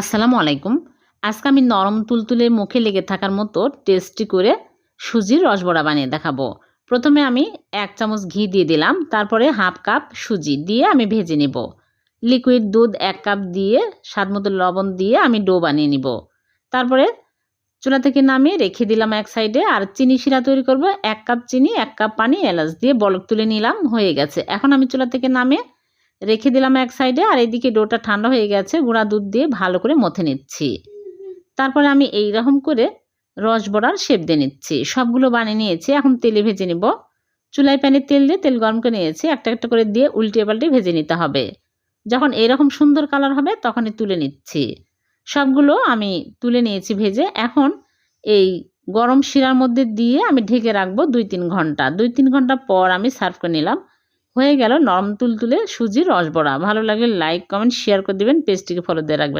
আসসালামু আলাইকুম। আজকে আমি নরম তুলতুলে মুখে লেগে থাকার মতো টেস্টি করে সুজির রসবড়া বানিয়ে দেখাবো। প্রথমে আমি এক চামচ ঘি দিয়ে দিলাম, তারপরে হাফ কাপ সুজি দিয়ে আমি ভেজে নেব। লিকুইড দুধ এক কাপ দিয়ে স্বাদ মতো লবণ দিয়ে আমি ডো বানিয়ে নিব। তারপরে চুলা থেকে নামিয়ে রেখে দিলাম এক সাইডে, আর চিনি শিরা তৈরি করব। এক কাপ চিনি, এক কাপ পানি, এলাচ দিয়ে বলক তুলে নিলাম, হয়ে গেছে। এখন আমি চুলা থেকে নামিয়ে রেখে দিলাম এক সাইডে, আর এইদিকে ডোটা ঠান্ডা হয়ে গেছে, গুঁড়া দুধ দিয়ে ভালো করে মথে নিচ্ছি। তারপরে আমি এই রকম করে রস বড়ার শেপ দিয়ে নিচ্ছি। সবগুলো বানিয়ে নিয়েছি, এখন তেলে ভেজে নিব। চুলায় প্যানে তেল দিয়ে তেল গরম করে নিয়েছি, একটা একটা করে দিয়ে উল্টে পাল্টে ভেজে নিতে হবে। যখন এরকম সুন্দর কালার হবে, তখনই তুলে নিচ্ছি। সবগুলো আমি তুলে নিয়েছি ভেজে, এখন এই গরম শিরার মধ্যে দিয়ে আমি ঢেকে রাখব দুই তিন ঘণ্টা। দুই তিন ঘণ্টা পর আমি সার্ভ করে নিলাম। হয়ে গেল নরম তুলতুলে সুজির রসবড়া ভালো লাগলে লাইক কমেন্ট শেয়ার করে দেবেন পেজটিকে ফলো দিয়ে রাখবেন।